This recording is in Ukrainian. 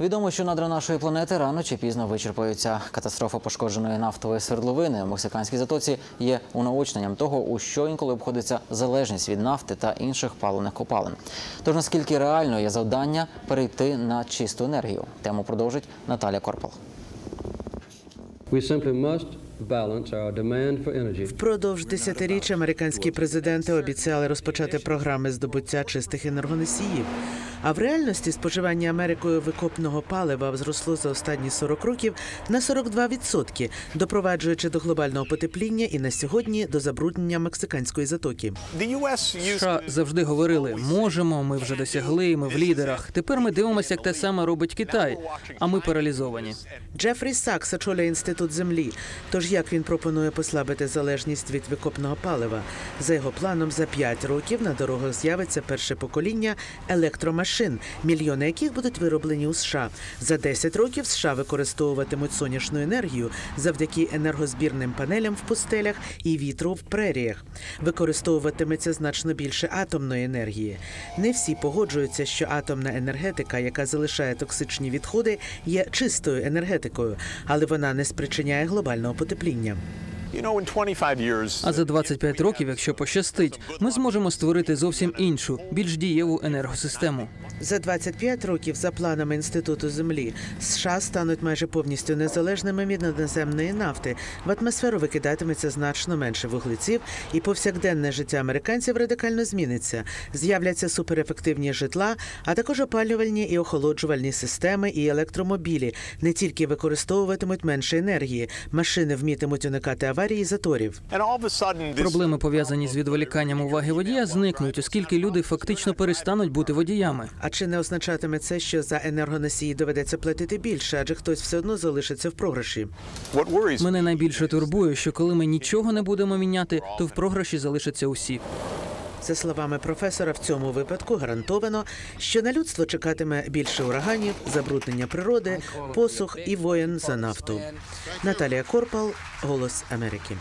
Відомо, що надра нашої планети рано чи пізно вичерпаються. Катастрофа пошкодженої нафтової свердловини у мексиканській затоці є унаочненням того, у що інколи обходиться залежність від нафти та інших паливних копалин. Тож наскільки реально є завдання перейти на чисту енергію? Тему продовжить Наталя Корпал. We simply must Впродовж десятиріч американські президенти обіцяли розпочати програми здобуття чистих енергоносіїв. А в реальності споживання Америкою викопного палива зросло за останні 40 років на 42%, допроваджуючи до глобального потепління і на сьогодні до забруднення мексиканської затоки. США завжди говорили, можемо, ми вже досягли, ми в лідерах. Тепер ми дивимося, як те саме робить Китай, а ми паралізовані. Джефрі Сакс очолює інститут землі. Тож як він пропонує послабити залежність від викопного палива? За його планом, за 5 років на дорогах з'явиться перше покоління електромашин, мільйони яких будуть вироблені у США. За 10 років США використовуватимуть сонячну енергію завдяки енергозбірним панелям в пустелях і вітру в преріях. Використовуватиметься значно більше атомної енергії. Не всі погоджуються, що атомна енергетика, яка залишає токсичні відходи, є чистою енергетикою, але вона не спричиняє глобального потепління. А за 25 років, якщо пощастить, ми зможемо створити зовсім іншу, більш дієву енергосистему. За 25 років, за планами інституту землі, США стануть майже повністю незалежними від надназемної нафти. В атмосферу викидатиметься значно менше вуглеців, і повсякденне життя американців радикально зміниться. З'являться суперефективні житла, а також опалювальні і охолоджувальні системи і електромобілі. Не тільки використовуватимуть менше енергії, машини вмітимуть уникати аварій і заторів. Проблеми, пов'язані з відволіканням уваги водія, зникнуть, оскільки люди фактично перестануть бути водіями. А чи не означатиме це, що за енергоносії доведеться платити більше, адже хтось все одно залишиться в програші? Мене найбільше турбує, що коли ми нічого не будемо міняти, то в програші залишаться усі. За словами професора, в цьому випадку гарантовано, що на людство чекатиме більше ураганів, забруднення природи, посух і воєн за нафту. Наталія Корпал, Голос Америки.